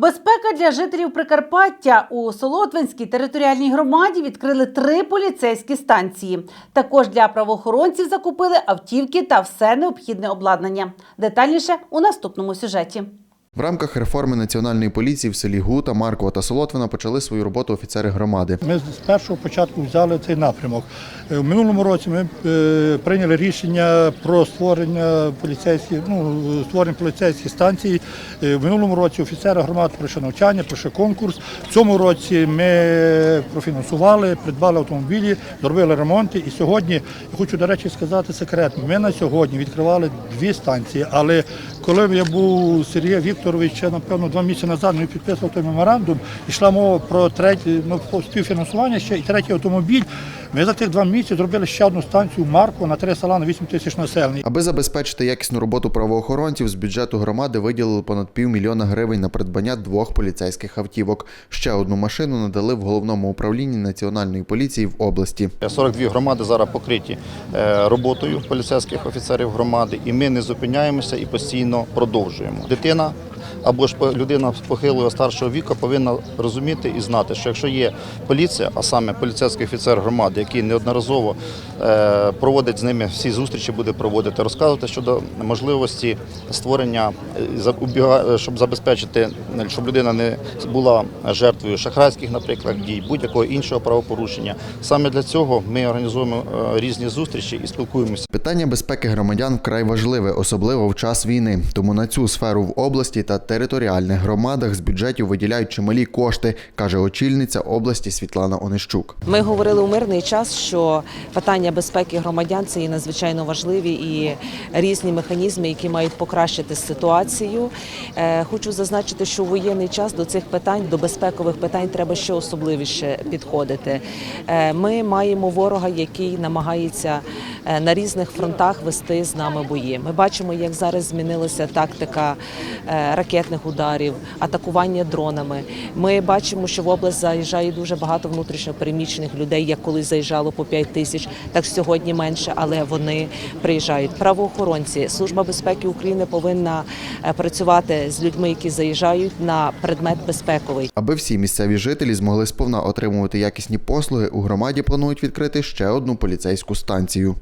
Безпека для жителів Прикарпаття у Солотвинській територіальній громаді відкрили три поліцейські станції. Також для правоохоронців закупили автівки та все необхідне обладнання. Детальніше у наступному сюжеті. В рамках реформи національної поліції в селі Гута, Маркова та Солотвина почали свою роботу офіцери громади. Ми з першого початку взяли цей напрямок. Е, В минулому році ми е, прийняли рішення про створення поліцейських, ну, створення поліцейських станцій. Е, В минулому році офіцери громади пройшли навчання, пройшли конкурс. В цьому році ми профінансували, придбали автомобілі, зробили ремонти. І сьогодні я хочу, до речі, сказати секретно. Ми на сьогодні відкривали дві станції, але коли я був у Сергія Вікторовича, ще, напевно, два місяці назад ми підписував той меморандум, йшла мова про третє ну, співфінансування ще і третій автомобіль. Ми за тих два місяці зробили ще одну станцію Марко на три села на 8 тисяч населення. Аби забезпечити якісну роботу правоохоронців, з бюджету громади виділили понад півмільйона гривень на придбання двох поліцейських автівок. Ще одну машину надали в головному управлінні національної поліції в області. 42 громади зараз покриті е, роботою поліцейських офіцерів громади, і ми не зупиняємося і постійно продовжуємо. Дитина або ж людина похилого старшого віку повинна розуміти і знати, що якщо є поліція, а саме поліцейський офіцер громади, який неодноразово е, проводить з ними всі зустрічі, буде проводити, розказувати щодо можливості створення, е, е, щоб забезпечити, щоб людина не була жертвою шахрайських, наприклад, дій, будь-якого іншого правопорушення. Саме для цього ми організуємо різні зустрічі і спілкуємося. Питання безпеки громадян вкрай важливе, особливо в час війни. Тому на цю сферу в області та територіальних громадах з бюджетів виділяють чималі кошти, каже очільниця області Світлана Онищук. Ми говорили у мирний час, що питання безпеки громадян це є надзвичайно важливі і різні механізми, які мають покращити ситуацію. Е, Хочу зазначити, що у воєнний час до цих питань, до безпекових питань, треба ще особливіше підходити. Е, Ми маємо ворога, який намагається е, на різних фронтах вести з нами бої. Ми бачимо, як зараз змінилася тактика ракетних ударів, атакування дронами. Ми бачимо, що в область заїжджає дуже багато внутрішньопереміщених людей, як колись заїжджало по 5 тисяч, так сьогодні менше, але вони приїжджають. Правоохоронці, служба безпеки України повинна е, працювати з людьми, які заїжджають на предмет безпековий. Аби всі місцеві жителі змогли сповна отримувати якісні послуги, у громаді планують відкрити ще одну поліцейську станцію.